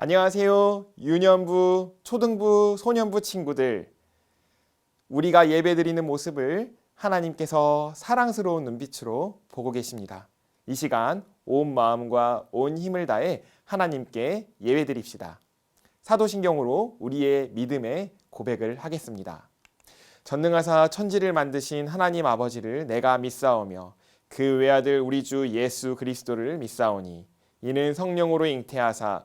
안녕하세요. 유년부, 초등부, 소년부 친구들. 우리가 예배드리는 모습을 하나님께서 사랑스러운 눈빛으로 보고 계십니다. 이 시간 온 마음과 온 힘을 다해 하나님께 예배드립시다. 사도신경으로 우리의 믿음의 고백을 하겠습니다. 전능하사 천지를 만드신 하나님 아버지를 내가 믿사오며 그 외아들 우리 주 예수 그리스도를 믿사오니 이는 성령으로 잉태하사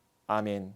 아멘.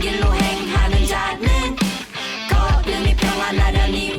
길로 행하는 자는 걸음이 평안하려니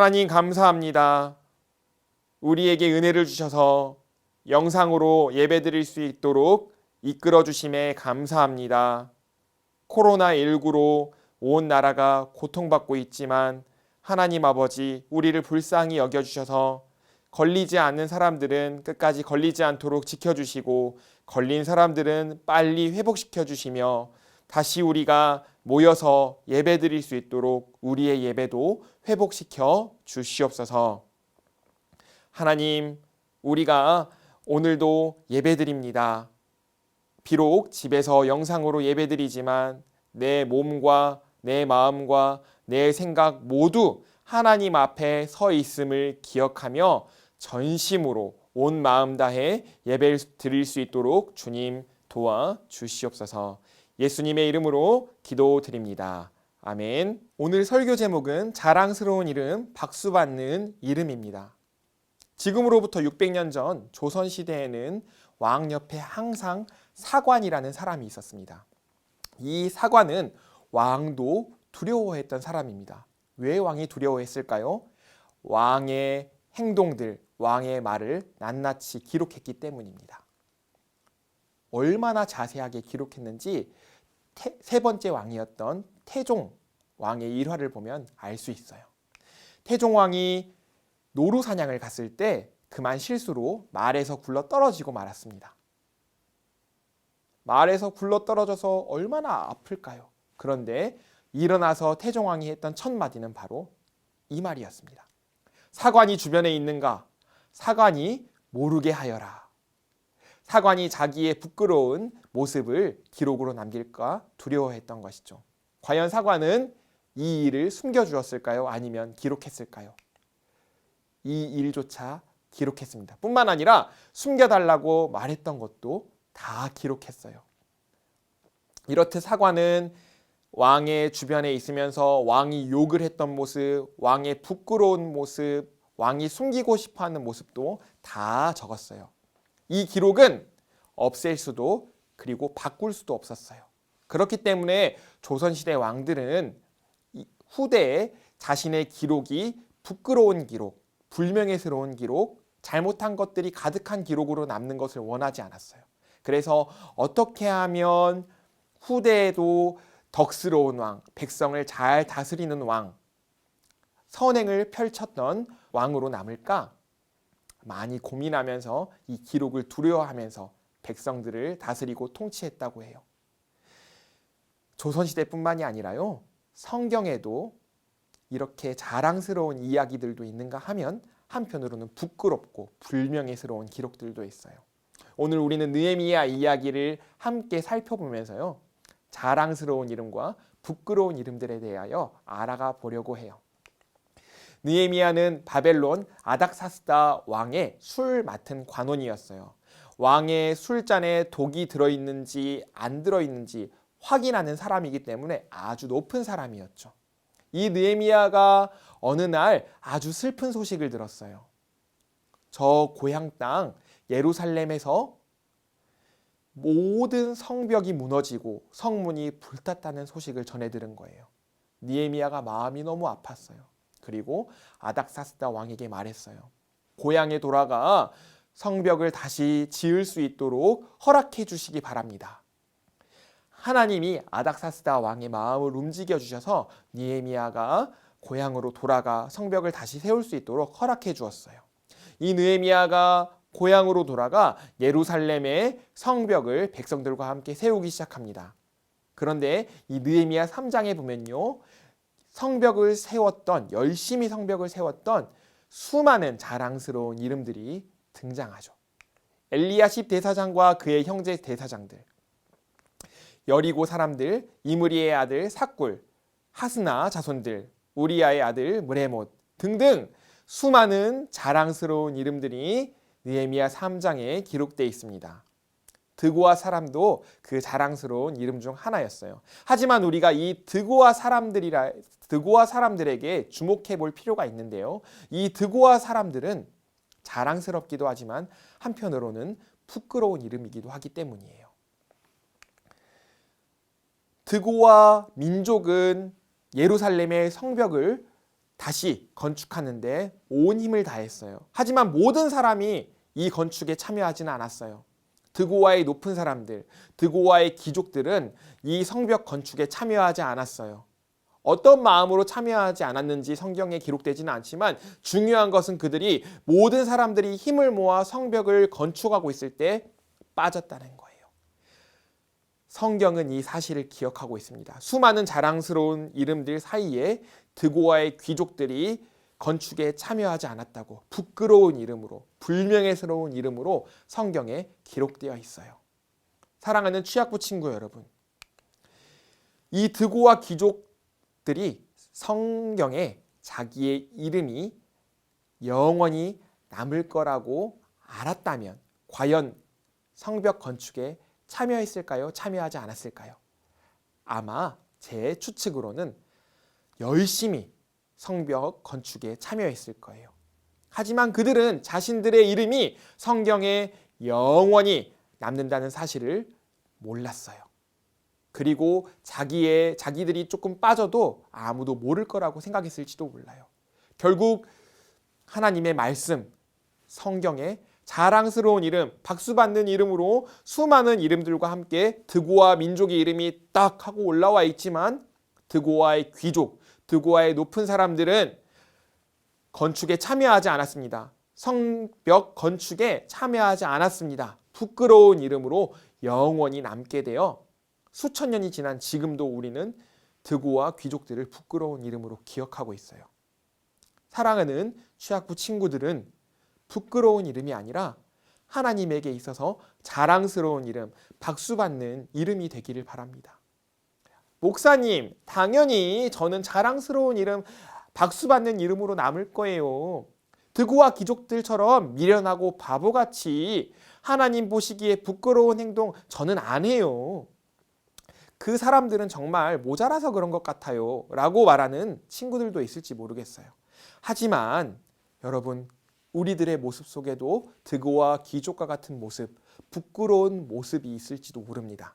하나님 감사합니다. 우리에게 은혜를 주셔서 영상으로 예배드릴 수 있도록 이끌어 주심에 감사합니다. 코로나19로 온 나라가 고통받고 있지만 하나님 아버지 우리를 불쌍히 여겨 주셔서 걸리지 않는 사람들은 끝까지 걸리지 않도록 지켜 주시고 걸린 사람들은 빨리 회복시켜 주시며 다시 우리가 모여서 예배 드릴 수 있도록 우리의 예배도 회복시켜 주시옵소서. 하나님, 우리가 오늘도 예배 드립니다. 비록 집에서 영상으로 예배 드리지만 내 몸과 내 마음과 내 생각 모두 하나님 앞에 서 있음을 기억하며 전심으로 온 마음 다해 예배를 드릴 수 있도록 주님 도와 주시옵소서. 예수님의 이름으로 기도드립니다. 아멘. 오늘 설교 제목은 자랑스러운 이름, 박수 받는 이름입니다. 지금으로부터 600년 전 조선 시대에는 왕 옆에 항상 사관이라는 사람이 있었습니다. 이 사관은 왕도 두려워했던 사람입니다. 왜 왕이 두려워했을까요? 왕의 행동들, 왕의 말을 낱낱이 기록했기 때문입니다. 얼마나 자세하게 기록했는지 태- 세 번째 왕이었던 태종 왕의 일화를 보면 알 수 있어요. 태종 왕이 노루 사냥을 갔을 때 그만 실수로 말에서 굴러 떨어지고 말았습니다. 말에서 굴러 떨어져서 얼마나 아플까요? 그런데 일어나서 태종 왕이 했던 첫 마디는 바로 이 말이었습니다. 사관이 주변에 있는가? 사관이 모르게 하여라. 사관이 자기의 부끄러운 모습을 기록으로 남길까 두려워했던 것이죠. 과연 사관은 이 일을 숨겨주었을까요? 아니면 기록했을까요? 이 일조차 기록했습니다. 뿐만 아니라 숨겨달라고 말했던 것도 다 기록했어요. 이렇듯 사관은 왕의 주변에 있으면서 왕이 욕을 했던 모습, 왕의 부끄러운 모습, 왕이 숨기고 싶어 하는 모습도 다 적었어요. 이 기록은 없앨 수도 그리고 바꿀 수도 없었어요. 그렇기 때문에 조선시대 왕들은 이 후대에 자신의 기록이 부끄러운 기록, 불명예스러운 기록, 잘못한 것들이 가득한 기록으로 남는 것을 원하지 않았어요. 그래서 어떻게 하면 후대에도 덕스러운 왕, 백성을 잘 다스리는 왕, 선행을 펼쳤던 왕으로 남을까? 많이 고민하면서 이 기록을 두려워하면서 백성들을 다스리고 통치했다고 해요. 조선시대뿐만이 아니라요. 성경에도 이렇게 자랑스러운 이야기들도 있는가 하면 한편으로는 부끄럽고 불명예스러운 기록들도 있어요. 오늘 우리는 느헤미야 이야기를 함께 살펴보면서요. 자랑스러운 이름과 부끄러운 이름들에 대하여 알아가 보려고 해요. 느헤미야는 바벨론 아닥사스다 왕의 술 맡은 관원이었어요. 왕의 술잔에 독이 들어있는지 안 들어있는지 확인하는 사람이기 때문에 아주 높은 사람이었죠. 이 느헤미야가 어느 날 아주 슬픈 소식을 들었어요. 저 고향 땅 예루살렘에서 모든 성벽이 무너지고 성문이 불탔다는 소식을 전해 들은 거예요. 니에미야가 마음이 너무 아팠어요. 그리고 아닥사스다 왕에게 말했어요. 고향에 돌아가 성벽을 다시 지을 수 있도록 허락해 주시기 바랍니다. 하나님이 아닥사스다 왕의 마음을 움직여 주셔서 니에미야가 고향으로 돌아가 성벽을 다시 세울 수 있도록 허락해 주었어요. 이 느헤미야가 고향으로 돌아가 예루살렘의 성벽을 백성들과 함께 세우기 시작합니다. 그런데 이 느헤미야 3장에 보면요. 성벽을 세웠던 열심히 성벽을 세웠던 수많은 자랑스러운 이름들이 등장하죠. 엘리야십 대사장과 그의 형제 대사장들, 여리고 사람들, 이므리의 아들 삭굴, 하스나 자손들, 우리아의 아들 무레못 등등 수많은 자랑스러운 이름들이 느헤미야 3장에 기록되어 있습니다. 드고아 사람도 그 자랑스러운 이름 중 하나였어요. 하지만 우리가 이 드고아 사람들이라 드고아 사람들에게 주목해 볼 필요가 있는데요. 이 드고아 사람들은 자랑스럽기도 하지만 한편으로는 부끄러운 이름이기도 하기 때문이에요. 드고아 민족은 예루살렘의 성벽을 다시 건축하는데 온 힘을 다했어요. 하지만 모든 사람이 이 건축에 참여하지는 않았어요. 드고아의 높은 사람들, 드고아의 귀족들은 이 성벽 건축에 참여하지 않았어요. 어떤 마음으로 참여하지 않았는지 성경에 기록되지는 않지만 중요한 것은 그들이 모든 사람들이 힘을 모아 성벽을 건축하고 있을 때 빠졌다는 거예요. 성경은 이 사실을 기억하고 있습니다. 수많은 자랑스러운 이름들 사이에 드고아의 귀족들이 건축에 참여하지 않았다고 부끄러운 이름으로 불명예스러운 이름으로 성경에 기록되어 있어요. 사랑하는 취약부 친구 여러분. 이 귀족 귀족들이 성경에 자기의 이름이 영원히 남을 거라고 알았다면 과연 성벽 건축에 참여했을까요? 참여하지 않았을까요? 아마 제 추측으로는 열심히 성벽 건축에 참여했을 거예요. 하지만 그들은 자신들의 이름이 성경에 영원히 남는다는 사실을 몰랐어요. 그리고 자기의 자기들이 조금 빠져도 아무도 모를 거라고 생각했을지도 몰라요. 결국 하나님의 말씀 성경에 자랑스러운 이름, 박수 받는 이름으로 수많은 이름들과 함께 드고와 민족의 이름이 딱 하고 올라와 있지만 드고와의 귀족, 드고와의 높은 사람들은 건축에 참여하지 않았습니다. 성벽 건축에 참여하지 않았습니다. 부끄러운 이름으로 영원히 남게 되어 수천 년이 지난 지금도 우리는 드고와 귀족들을 부끄러운 이름으로 기억하고 있어요. 사랑하는 취학부 친구들은 부끄러운 이름이 아니라 하나님에게 있어서 자랑스러운 이름, 박수받는 이름이 되기를 바랍니다. 목사님, 당연히 저는 자랑스러운 이름, 박수받는 이름으로 남을 거예요. 드고와 귀족들처럼 미련하고 바보같이 하나님 보시기에 부끄러운 행동 저는 안 해요. 그 사람들은 정말 모자라서 그런 것 같아요. 라고 말하는 친구들도 있을지 모르겠어요. 하지만 여러분, 우리들의 모습 속에도 드고와 귀족과 같은 모습, 부끄러운 모습이 있을지도 모릅니다.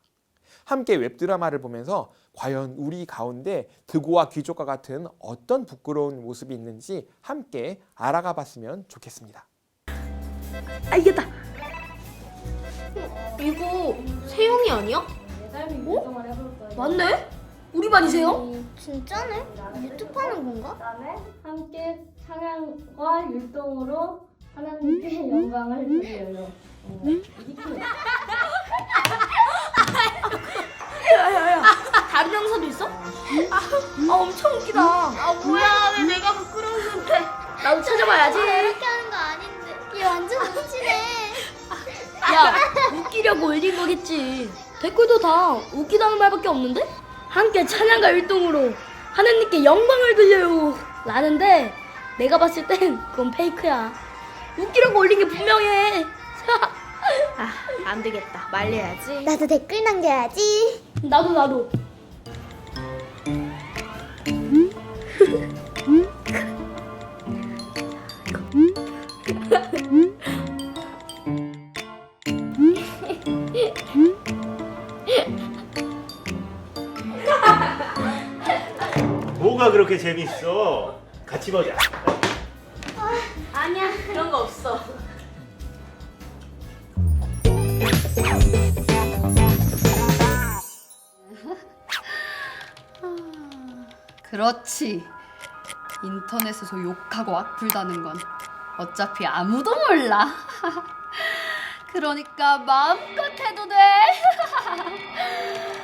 함께 웹드라마를 보면서 과연 우리 가운데 드고와 귀족과 같은 어떤 부끄러운 모습이 있는지 함께 알아가 봤으면 좋겠습니다. 아 이겼다. 이거 세영이 아니야? 어? 맞네? 우리 반이세요? 어, 진짜네? 유튜브 하는 건가? 함께 찬양과 율동으로 하나님께 영광을 돌려요. 어, 이렇게 아, 아 엄청 웃기다. 아 뭐야 왜 내가 부끄러운데? 나도 찾아봐야지. 이렇게 하는 거 아닌데. 얘 완전 웃기네. 야 웃기려고 올린 거겠지. 댓글도 다 웃기다는 말밖에 없는데? 함께 찬양과 율동으로 하나님께 영광을 돌려요. 라는데 내가 봤을 땐 그건 페이크야. 웃기려고 올린 게 분명해. 아, 안 되겠다. 말려야지. 나도 댓글 남겨야지. 나도 나도. 뭐가 그렇게 재밌어? 같이 보자. 아니야 그런 거 없어. 그렇지. 인터넷에서 욕하고 악플 다는 건 어차피 아무도 몰라. 그러니까 마음껏 해도 돼.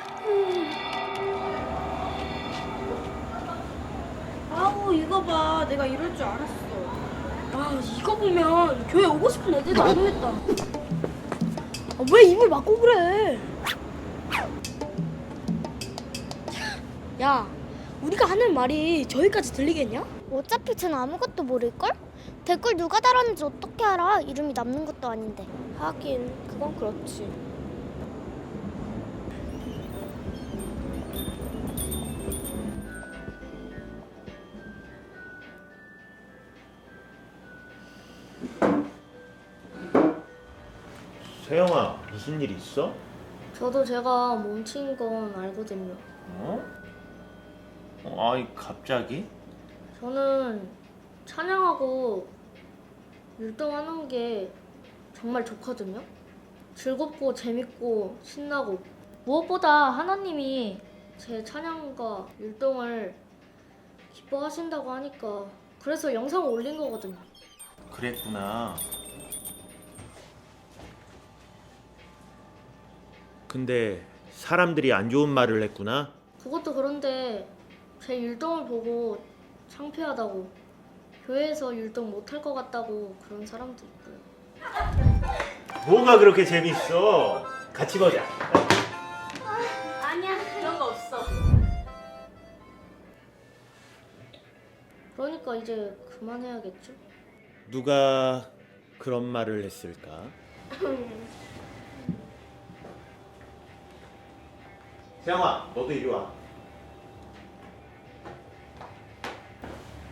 아우 이거 봐 내가 이럴 줄 알았어 아 이거 보면 교회 오고 싶은 애들도 안 오겠다 아, 왜 입을 막고 그래 야 우리가 하는 말이 저기까지 들리겠냐? 어차피 쟤는 아무것도 모를걸? 댓글 누가 달았는지 어떻게 알아? 이름이 남는 것도 아닌데. 하긴 그건 그렇지 무슨 일 있어? 저도 제가 멈춘 건 알거든요 어? 어, 아이 갑자기? 저는 찬양하고 율동하는 게 정말 좋거든요. 즐겁고 재밌고 신나고 무엇보다 하나님이 제 찬양과 율동을 기뻐하신다고 하니까 그래서 영상을 올린 거거든요. 그랬구나. 근데 사람들이 안 좋은 말을 했구나. 그것도 그런데 제 율동을 보고 창피하다고 교회에서 율동 못할 것 같다고 그런 사람도 있고요. 뭐가 그렇게 재밌어? 같이 보자. 아니야 그런 거 없어. 그러니까 이제 그만해야겠죠? 누가 그런 말을 했을까? 세영아, 너도 이리 와.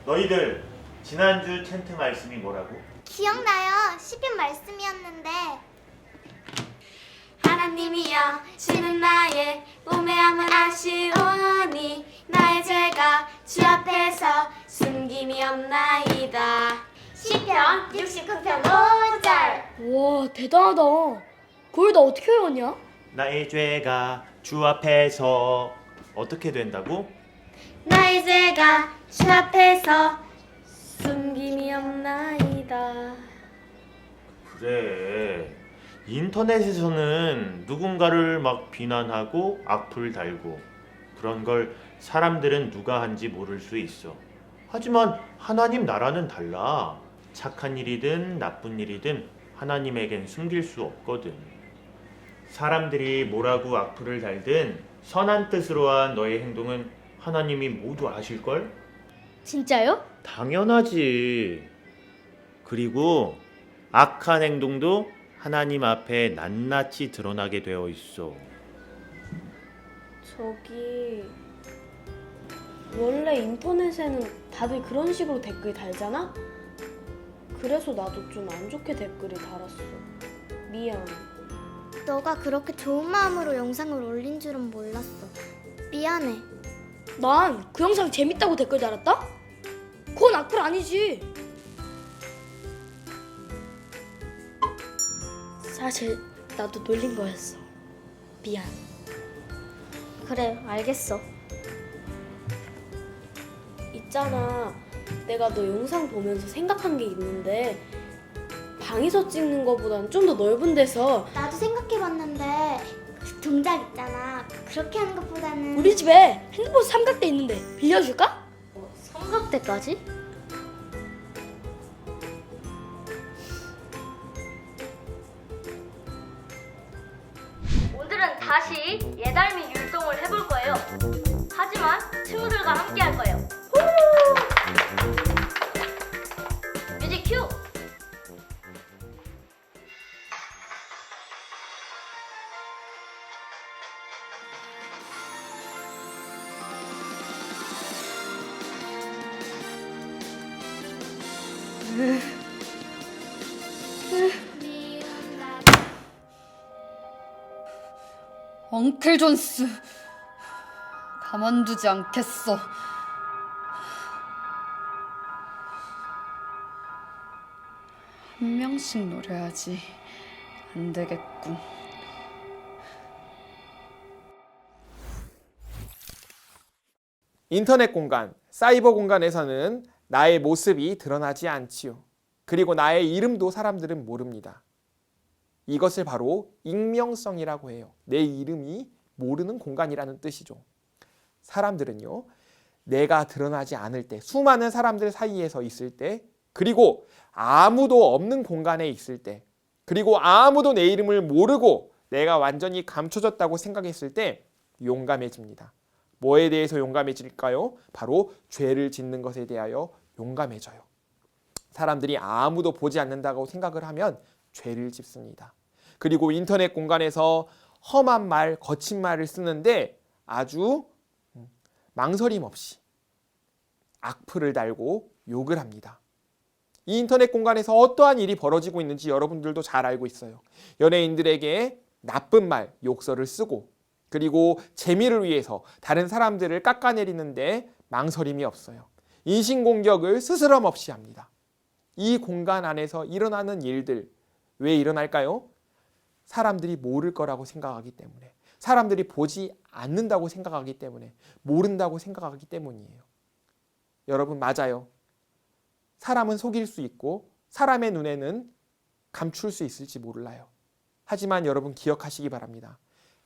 너희들 지난주 텐트 말씀이 뭐라고? 기억나요. 시편 말씀이었는데 하나님이여 주는 나의 우매함을 아시오니 나의 죄가 주 앞에서 숨김이 없나이다 시편 69편 5절. 와 대단하다. 그걸 다 어떻게 외웠냐? 나의 죄가 주 앞에서 어떻게 된다고? 나의 죄가 주 앞에서 숨김이 없나이다 그래. 인터넷에서는 누군가를 막 비난하고 악플 달고 그런 걸 사람들은 누가 한지 모를 수 있어. 하지만 하나님 나라는 달라. 착한 일이든 나쁜 일이든 하나님에겐 숨길 수 없거든. 사람들이 뭐라고 악플을 달든 선한 뜻으로 한 너의 행동은 하나님이 모두 아실걸? 진짜요? 당연하지. 그리고 악한 행동도 하나님 앞에 낱낱이 드러나게 되어 있어. 저기 원래 인터넷에는 다들 그런 식으로 댓글 달잖아? 그래서 나도 좀 안 좋게 댓글을 달았어. 미안. 너가 그렇게 좋은 마음으로 영상을 올린 줄은 몰랐어. 미안해. 난 그 영상 재밌다고 댓글 달았다? 그건 악플 아니지. 사실 나도 놀린 거였어. 미안. 그래, 알겠어. 있잖아. 내가 너 영상 보면서 생각한 게 있는데 방에서 찍는 거보단 좀 더 넓은 데서 나도 그 동작 있잖아. 그렇게 하는 것보다는 우리 집에 핸드폰 삼각대 있는데 빌려줄까? 삼각대까지? 엉클 존스. 가만두지 않겠어. 한 명씩 노려야지. 안 되겠군. 인터넷 공간, 사이버 공간에서는 나의 모습이 드러나지 않지요. 그리고 나의 이름도 사람들은 모릅니다. 이것을 바로 익명성이라고 해요. 내 이름이 모르는 공간이라는 뜻이죠. 사람들은요, 내가 드러나지 않을 때, 수많은 사람들 사이에서 있을 때, 그리고 아무도 없는 공간에 있을 때, 그리고 아무도 내 이름을 모르고 내가 완전히 감춰졌다고 생각했을 때 용감해집니다. 뭐에 대해서 용감해질까요? 바로 죄를 짓는 것에 대하여 용감해져요. 사람들이 아무도 보지 않는다고 생각을 하면 죄를 짓습니다. 그리고 인터넷 공간에서 험한 말, 거친 말을 쓰는데 아주 망설임 없이 악플을 달고 욕을 합니다. 이 인터넷 공간에서 어떠한 일이 벌어지고 있는지 여러분들도 잘 알고 있어요. 연예인들에게 나쁜 말, 욕설을 쓰고 그리고 재미를 위해서 다른 사람들을 깎아내리는데 망설임이 없어요. 인신공격을 스스럼 없이 합니다. 이 공간 안에서 일어나는 일들 왜 일어날까요? 사람들이 모를 거라고 생각하기 때문에 사람들이 보지 않는다고 생각하기 때문에 모른다고 생각하기 때문이에요. 여러분 맞아요. 사람은 속일 수 있고 사람의 눈에는 감출 수 있을지 몰라요. 하지만 여러분 기억하시기 바랍니다.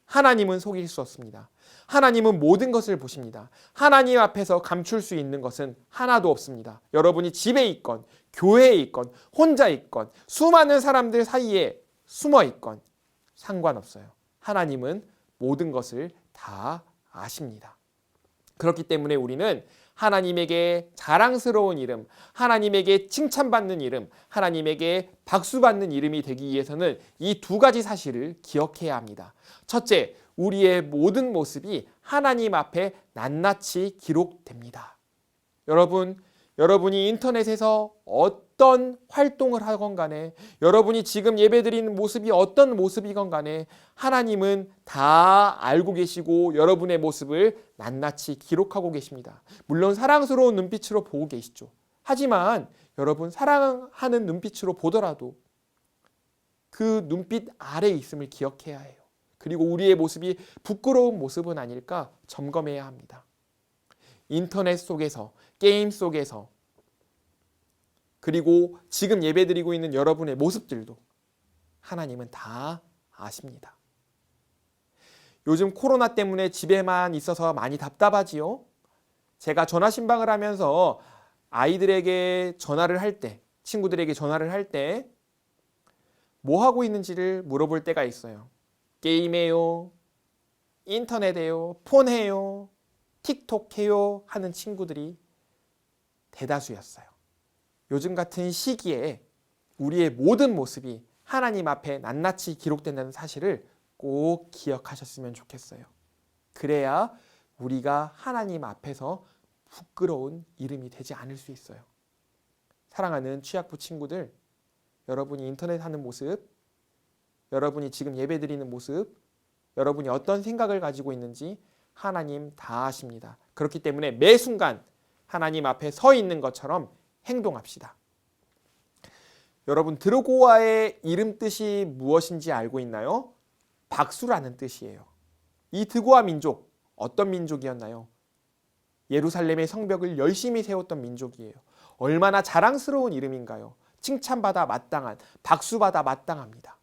하나님은 속일 수 없습니다. 하나님은 모든 것을 보십니다. 하나님 앞에서 감출 수 있는 것은 하나도 없습니다. 여러분이 집에 있건, 교회에 있건, 혼자 있건, 수많은 사람들 사이에 숨어 있건 상관없어요. 하나님은 모든 것을 다 아십니다. 그렇기 때문에 우리는 하나님에게 자랑스러운 이름, 하나님에게 칭찬받는 이름, 하나님에게 박수받는 이름이 되기 위해서는 이 두 가지 사실을 기억해야 합니다. 첫째, 우리의 모든 모습이 하나님 앞에 낱낱이 기록됩니다. 여러분, 여러분이 인터넷에서 어떤 활동을 하건 간에 여러분이 지금 예배드리는 모습이 어떤 모습이건 간에 하나님은 다 알고 계시고 여러분의 모습을 낱낱이 기록하고 계십니다. 물론 사랑스러운 눈빛으로 보고 계시죠. 하지만 여러분 사랑하는 눈빛으로 보더라도 그 눈빛 아래 있음을 기억해야 해요. 그리고 우리의 모습이 부끄러운 모습은 아닐까 점검해야 합니다. 인터넷 속에서 게임 속에서 그리고 지금 예배드리고 있는 여러분의 모습들도 하나님은 다 아십니다. 요즘 코로나 때문에 집에만 있어서 많이 답답하지요. 제가 전화 신방을 하면서 아이들에게 전화를 할 때, 친구들에게 전화를 할 때 뭐 하고 있는지를 물어볼 때가 있어요. 게임해요. 인터넷해요. 폰해요. 틱톡 해요. 하는 친구들이 대다수였어요. 요즘 같은 시기에 우리의 모든 모습이 하나님 앞에 낱낱이 기록된다는 사실을 꼭 기억하셨으면 좋겠어요. 그래야 우리가 하나님 앞에서 부끄러운 이름이 되지 않을 수 있어요. 사랑하는 취약부 친구들, 여러분이 인터넷 하는 모습, 여러분이 지금 예배 드리는 모습, 여러분이 어떤 생각을 가지고 있는지 하나님 다 아십니다. 그렇기 때문에 매 순간 하나님 앞에 서 있는 것처럼 행동합시다. 여러분 드로고아의 이름 뜻이 무엇인지 알고 있나요? 박수라는 뜻이에요. 이 드고아 민족 어떤 민족이었나요? 예루살렘의 성벽을 열심히 세웠던 민족이에요. 얼마나 자랑스러운 이름인가요? 칭찬받아 마땅한 박수받아 마땅합니다.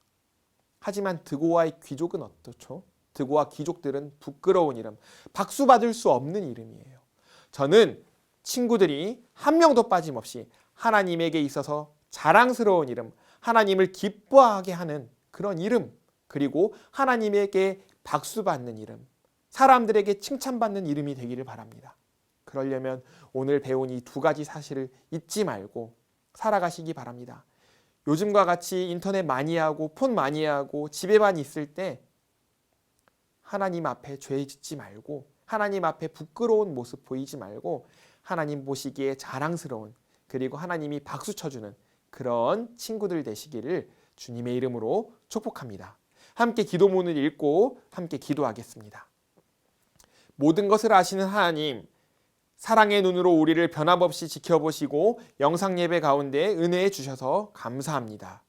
하지만 드고아의 귀족은 어떻죠? 드고아 귀족들은 부끄러운 이름, 박수받을 수 없는 이름이에요. 저는 친구들이 한 명도 빠짐없이 하나님에게 있어서 자랑스러운 이름, 하나님을 기뻐하게 하는 그런 이름, 그리고 하나님에게 박수받는 이름, 사람들에게 칭찬받는 이름이 되기를 바랍니다. 그러려면 오늘 배운 이 두 가지 사실을 잊지 말고 살아가시기 바랍니다. 요즘과 같이 인터넷 많이 하고 폰 많이 하고 집에만 있을 때 하나님 앞에 죄 짓지 말고 하나님 앞에 부끄러운 모습 보이지 말고 하나님 보시기에 자랑스러운 그리고 하나님이 박수 쳐주는 그런 친구들 되시기를 주님의 이름으로 축복합니다. 함께 기도문을 읽고 함께 기도하겠습니다. 모든 것을 아시는 하나님, 사랑의 눈으로 우리를 변함없이 지켜보시고 영상 예배 가운데 은혜해 주셔서 감사합니다.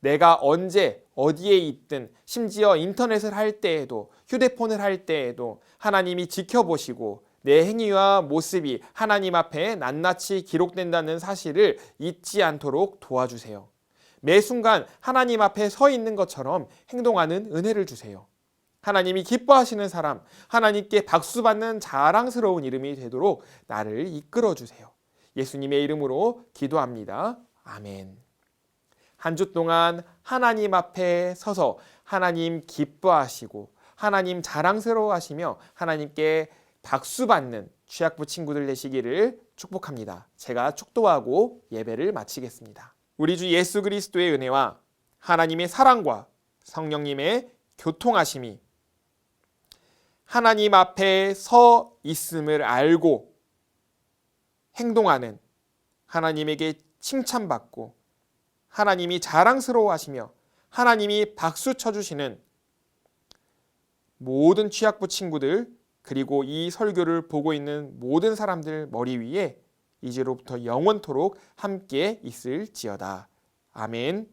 내가 언제 어디에 있든 심지어 인터넷을 할 때에도 휴대폰을 할 때에도 하나님이 지켜보시고 내 행위와 모습이 하나님 앞에 낱낱이 기록된다는 사실을 잊지 않도록 도와주세요. 매 순간 하나님 앞에 서 있는 것처럼 행동하는 은혜를 주세요. 하나님이 기뻐하시는 사람, 하나님께 박수받는 자랑스러운 이름이 되도록 나를 이끌어 주세요. 예수님의 이름으로 기도합니다. 아멘. 한 주 동안 하나님 앞에 서서 하나님 기뻐하시고 하나님 자랑스러워 하시며 하나님께 박수 받는 취약부 친구들 되시기를 축복합니다. 제가 축도하고 예배를 마치겠습니다. 우리 주 예수 그리스도의 은혜와 하나님의 사랑과 성령님의 교통하심이 하나님 앞에 서 있음을 알고 행동하는 하나님에게 칭찬받고 하나님이 자랑스러워하시며 하나님이 박수 쳐주시는 모든 취약부 친구들 그리고 이 설교를 보고 있는 모든 사람들 머리 위에 이제로부터 영원토록 함께 있을지어다. 아멘.